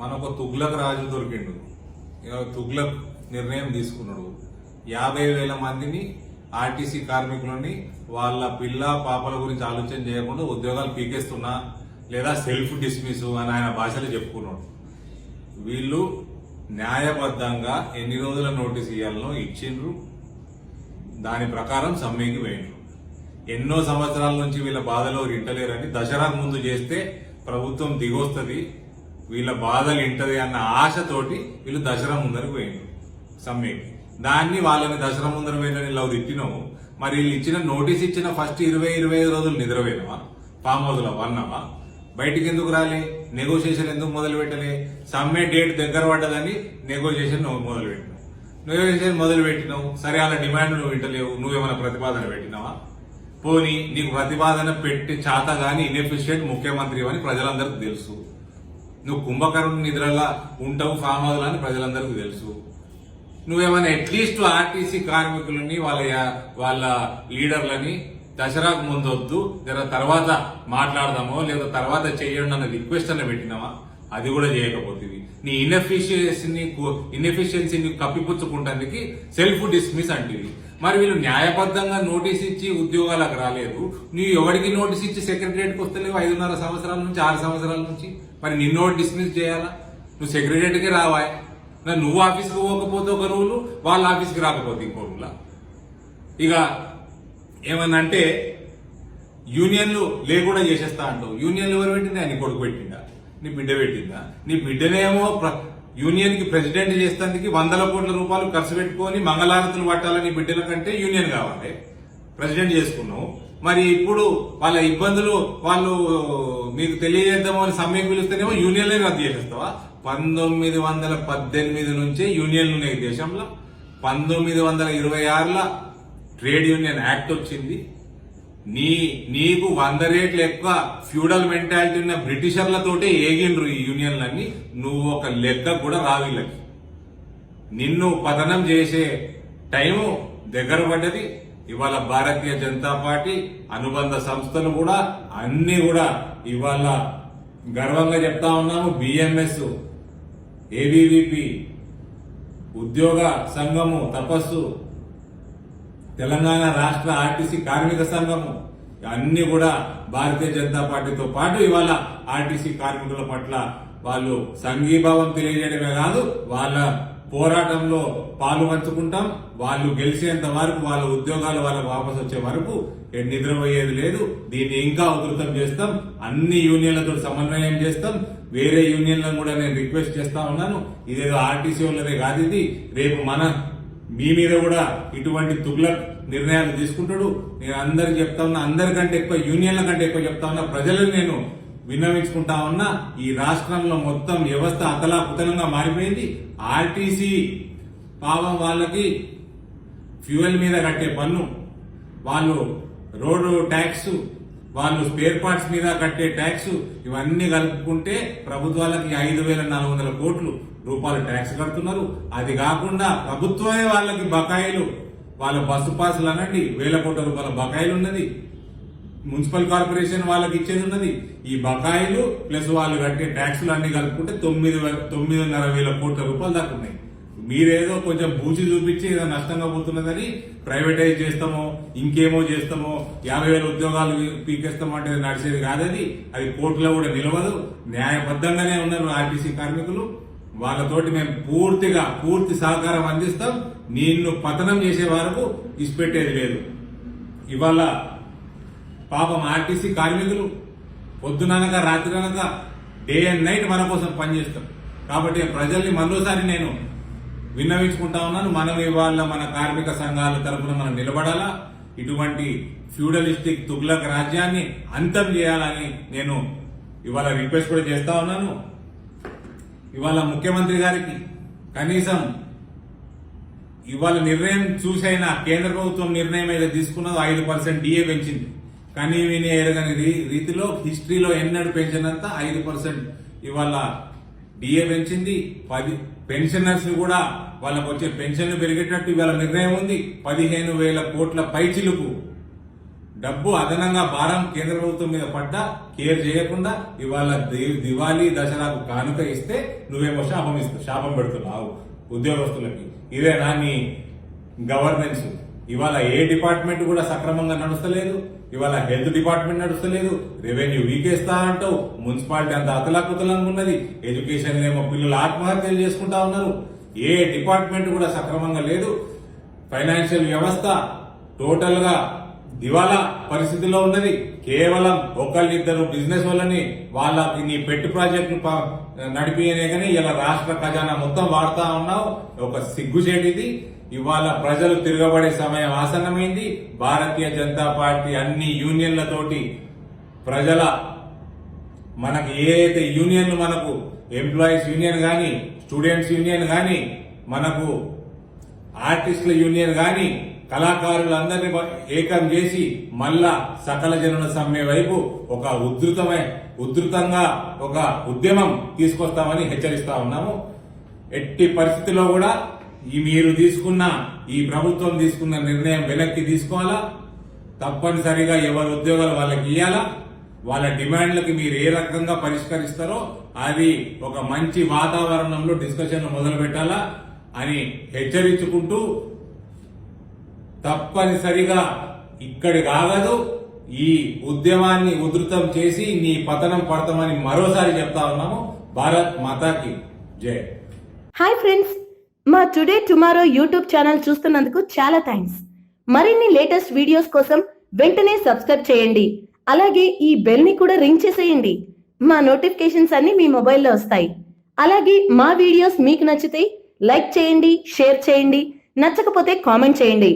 మన ఒక తుగ్లక్ రాజు దొరికిండు. ఇక తుగ్లక్ నిర్ణయం తీసుకున్నాడు. యాభై వేల మందిని ఆర్టీసీ కార్మికులని వాళ్ళ పిల్ల పాపల గురించి ఆలోచన చేయకుండా ఉద్యోగాలు పీకేస్తున్నా లేదా సెల్ఫ్ డిస్మిస్ అని ఆయన భాషలో చెప్పుకున్నాడు. వీళ్ళు న్యాయబద్ధంగా ఎన్ని రోజుల నోటీస్ ఇవ్వాలనో ఇచ్చిండ్రు. దాని ప్రకారం సమ్మెకి పోయిండ్రు. ఎన్నో సంవత్సరాల నుంచి వీళ్ళ బాధలో ఇంటలేరని దసరాకు ముందు చేస్తే ప్రభుత్వం దిగొస్తుంది. వీళ్ళ బాధలు ఇంటది అన్న ఆశతోటి వీళ్ళు దసరా ముందరకు పోయిండ్రు. సమ్మెకి. దాన్ని వాళ్ళని దసరా ముందర పోయినని లవ్ తిట్టినావు. మరి వీళ్ళు ఇచ్చిన నోటీస్ ఇచ్చిన ఫస్ట్ ఇరవై ఇరవై ఐదు రోజులు నిద్రపోయినవా? ఫామ్ హౌస్లో వన్నావా బయటికి ఎందుకు రాలే? నెగోషియేషన్ ఎందుకు మొదలు పెట్టలే? సమ్మె డేట్ దగ్గర పడ్డదని నెగోషియేషన్ మొదలు పెట్టినావు. నెగోషియేషన్ మొదలు పెట్టినావు. సరే అలా డిమాండ్ నువ్వు వింటలేవు. నువ్వేమైనా ప్రతిపాదన పెట్టినావా? పోనీ నీకు ప్రతిపాదన పెట్టి చాత గాని ఇన్ఎఫిషియెంట్ ముఖ్యమంత్రి అని ప్రజలందరికీ తెలుసు. నువ్వు కుంభకర్ణ నిద్రలా ఉంటావు ఫామ్ హౌస్ అని ప్రజలందరికీ తెలుసు. నువ్వేమైనా అట్లీస్ట్ ఆర్టీసీ కార్మికులని వాళ్ళ వాళ్ళ లీడర్లని దసరాకు ముందొద్దు లేదా తర్వాత మాట్లాడదామో లేదా తర్వాత చేయండి అన్న రిక్వెస్ట్ అన్న పెట్టినావా? అది కూడా చేయకపోతుంది నీ ఇన్ఎఫిషియన్సీని ఇన్ఎఫిషియన్సీని కప్పిపుచ్చుకుంటానికి సెల్ఫ్ డిస్మిస్ అంటివి. మరి వీళ్ళు న్యాయబద్ధంగా నోటీస్ ఇచ్చి ఉద్యోగాలకు రాలేదు. నువ్వు ఎవరికి నోటీస్ ఇచ్చి సెక్రటరియట్కి వస్తలేవు ఐదున్నర సంవత్సరాల నుంచి ఆరు సంవత్సరాల నుంచి? మరి నిన్నో డిస్మిస్ చేయాలా? నువ్వు సెక్రటరియట్కి రావా నువ్వు ఆఫీస్కి పోకపోతే ఒక రూలు వాళ్ళ ఆఫీస్కి రాకపోతే ఇంకో రూలా? ఇక ఏమన్నంటే యూనియన్లు లేకుండా చేసేస్తా అంటావు. యూనియన్లు ఎవరు పెట్టిందా? నీ కొడుకు పెట్టిందా నీ బిడ్డ పెట్టిందా? నీ బిడ్డనేమో యూనియన్కి యూనియన్కి ప్రెసిడెంట్ చేసేందుకు వందల కోట్ల రూపాయలు ఖర్చు పెట్టుకొని మంగళారతులు పట్టాలని బిడ్డల కంటే యూనియన్ కావాలి. ప్రెసిడెంట్ చేసుకున్నావు మరి ఇప్పుడు వాళ్ళ ఇబ్బందులు వాళ్ళు మీకు తెలియజేద్దాము అని సమ్మెకు పిలుస్తేనేమో యూనియన్లే రద్దు చేసేస్తావా? పంతొమ్మిది వందల పద్దెనిమిది నుంచే యూనియన్లు ఉన్నాయి ఈ దేశంలో. పంతొమ్మిది వందల ఇరవై ఆరులో ట్రేడ్ యూనియన్ యాక్ట్ వచ్చింది. నీ నీకు వంద రేట్లు ఎక్కువ ఫ్యూడల్ మెంటాలిటీ ఉన్న బ్రిటిషర్లతోటే ఏగిండ్రు ఈ యూనియన్లన్నీ. నువ్వు ఒక లెక్క కూడా రావిళ్ళకి నిన్ను పతనం చేసే టైము దగ్గర పడ్డది. ఇవాళ భారతీయ జనతా పార్టీ అనుబంధ సంస్థలు కూడా అన్ని కూడా ఇవాళ గర్వంగా చెప్తా ఉన్నాము. బిఎంఎస్ ఏబీవీపీ ఉద్యోగ సంఘము తపస్సు తెలంగాణ రాష్ట్ర ఆర్టీసీ కార్మిక సంఘము అన్ని కూడా భారతీయ జనతా పార్టీతో పాటు ఇవాళ ఆర్టీసీ కార్మికుల పట్ల వాళ్ళు సంఘీభావం తెలియజేయడమే కాదు వాళ్ళ పోరాటంలో పాలు పంచుకుంటాం వాళ్ళు గెలిచేంత వరకు వాళ్ళ ఉద్యోగాలు వాళ్ళకు వాపసు వచ్చే వరకు నిద్రపోయేది లేదు. దీన్ని ఇంకా ఉధృతం చేస్తాం. అన్ని యూనియన్లతో సమన్వయం చేస్తాం. వేరే యూనియన్లను కూడా నేను రిక్వెస్ట్ చేస్తా ఉన్నాను. ఇదేదో ఆర్టీసీ వాళ్ళదే కాదు ఇది. రేపు మన మీ మీద కూడా ఇటువంటి తుగ్లక్ నిర్ణయాలు తీసుకుంటాడు. నేను అందరికి చెప్తా ఉన్నా అందరికంటే ఎక్కువ యూనియన్ల కంటే ఎక్కువ చెప్తా ఉన్నా ప్రజలను నేను విన్నవించుకుంటా ఉన్నా ఈ రాష్ట్రంలో మొత్తం వ్యవస్థ అతలాకుతలంగా మారిపోయింది. ఆర్టీసీ పాపం వాళ్ళకి ఫ్యూయల్ మీద కట్టే పన్ను వాళ్ళు రోడ్డు ట్యాక్స్ వాళ్ళు స్పేర్ పార్ట్స్ మీద కట్టే ట్యాక్స్ ఇవన్నీ కలుపుకుంటే ప్రభుత్వాలకి ఐదు వేల నాలుగు వందల కోట్లు రూపాయలు ట్యాక్స్ కడుతున్నారు. అది కాకుండా ప్రభుత్వమే వాళ్ళకి బకాయిలు. వాళ్ళ బస్సు పాసులు అనండి. వేల కోట్ల రూపాయల బకాయిలు ఉన్నది. మున్సిపల్ కార్పొరేషన్ వాళ్ళకి ఇచ్చేది ఉన్నది. ఈ బకాయిలు ప్లస్ వాళ్ళు కట్టే ట్యాక్సులు అన్ని కలుపుకుంటే తొమ్మిది తొమ్మిదిన్నర వేల కోట్ల రూపాయలు దాకా ఉన్నాయి. మీరేదో కొంచెం బూచి చూపించి ఏదో నష్టంగా పోతున్నదని ప్రైవేటైజ్ చేస్తామో ఇంకేమో చేస్తామో యాభై వేల ఉద్యోగాలు పీకేస్తామో అంటే నడిచేది కాదది అది కోర్టులో కూడా నిలవదు. న్యాయబద్ధంగానే ఉన్నారు ఆర్టీసీ కార్మికులు. వాళ్ళతోటి మేము పూర్తిగా పూర్తి సహకారం అందిస్తాం. నిన్ను పతనం చేసే వరకు ఇసిపెట్టేది లేదు. ఇవాళ పాపం ఆర్టీసీ కార్మికులు పొద్దుననక రాత్రినక డే అండ్ నైట్ మన కోసం పనిచేస్తాం కాబట్టి ప్రజల్ని మరోసారి నేను విన్నవించుకుంటా ఉన్నాను. మనం ఇవాళ మన కార్మిక సంఘాల తరఫున మనం నిలబడాలా? ఇటువంటి ఫ్యూడలిస్టిక్ తుగ్లక్ రాజ్యాన్ని అంతం చేయాలని నేను ఇవాళ రిక్వెస్ట్ కూడా చేస్తా ఉన్నాను. ఇవాళ ముఖ్యమంత్రి గారికి కనీసం ఇవాళ నిర్ణయం చూసైనా కేంద్ర ప్రభుత్వం నిర్ణయం ఏదో తీసుకున్నదో ఐదు పర్సెంట్ డిఏ పెంచింది. కానీ విని ఎరగని రీ- రీతిలో హిస్టరీలో ఎన్నడూ పెంచినంత ఐదు పర్సెంట్ ఇవాళ డిఏ పెంచింది. పది పెన్షనర్స్ కూడా వాళ్ళకు వచ్చే పెన్షన్లు పెరిగేటట్టు ఇవాళ నిర్ణయం ఉంది. పదిహేను వేల కోట్ల పైచిలుకు డబ్బు అదనంగా భారం కేంద్ర ప్రభుత్వం మీద పడ్డా కేర్ చేయకుండా ఇవాళ దివాళీ దసరాకు కానుక ఇస్తే నువ్వేమో శాపం ఇస్తావు శాపం పెడుతున్నావు ఉద్యోగస్తులకి. ఇదేనా నీ గవర్నెన్స్. ఇవాళ ఏ డిపార్ట్మెంట్ కూడా సక్రమంగా నడుస్తలేదు ఇవాళ హెల్త్ డిపార్ట్మెంట్ నడుస్తలేదు రెవెన్యూ వీకేస్తా అంటావు మున్సిపాలిటీ అంత అతలాకుతలంగా ఉన్నది ఎడ్యుకేషన్ ఏమో పిల్లలు ఆత్మహత్యలు చేసుకుంటా ఉన్నారు. ఏ డిపార్ట్మెంట్ కూడా సక్రమంగా లేదు. ఫైనాన్షియల్ వ్యవస్థ టోటల్గా దివాలా పరిస్థితిలో ఉన్నది కేవలం ఒకళ్ళిద్దరు బిజినెస్ వాళ్ళని వాళ్ళ నీ పెట్టి ప్రాజెక్టు నడిపియనే కానీ ఇలా రాష్ట్ర ఖజానా మొత్తం వాడుతా ఉన్నావు. ఒక సిగ్గుచేటిది ఇవాళ ప్రజలు తిరగబడే సమయం ఆసన్నమైంది. భారతీయ జనతా పార్టీ అన్ని యూనియన్లతోటి ప్రజల మనకి ఏదైతే యూనియన్లు మనకు ఎంప్లాయీస్ యూనియన్ కానీ స్టూడెంట్స్ యూనియన్ కానీ మనకు ఆర్టిస్టుల యూనియన్ కానీ కళాకారులందరినీ ఏకం చేసి మళ్ళా సకల జనుల సమ్మె వైపు ఒక ఉధృతమై ఉధృతంగా ఒక ఉద్యమం తీసుకొస్తామని హెచ్చరిస్తా ఉన్నాము. ఎట్టి పరిస్థితిలో కూడా ఈ మీరు తీసుకున్న ఈ ప్రభుత్వం తీసుకున్న నిర్ణయం వెనక్కి తీసుకోవాలా? తప్పనిసరిగా ఎవరి ఉద్యోగాలు వాళ్ళకి ఇవ్వాలా వాళ్ళ డిమాండ్లకి మీరు ఏ రకంగా పరిష్కరిస్తారో అది ఒక మంచి వాతావరణంలో డిస్కషన్ మొదలు పెట్టాలా అని హెచ్చరించుకుంటూ తప్పనిసరిగా ఇక్కడి కాగదు ఈ ఉద్యమాన్ని ఉధృతం చేసి నీ పతనం పడతామని మరోసారి చెప్తా ఉన్నాము. భారత్ మాతాకి జై. Hi friends. మా టుడే టుమారో యూట్యూబ్ ఛానల్ చూస్తున్నందుకు చాలా థ్యాంక్స్. మరిన్ని లేటెస్ట్ వీడియోస్ కోసం వెంటనే సబ్స్క్రైబ్ చేయండి. అలాగే ఈ బెల్ని కూడా రింగ్ చేసేయండి. మా నోటిఫికేషన్స్ అన్ని మీ మొబైల్లో వస్తాయి. అలాగే మా వీడియోస్ మీకు నచ్చితే లైక్ చేయండి షేర్ చేయండి నచ్చకపోతే కామెంట్ చేయండి.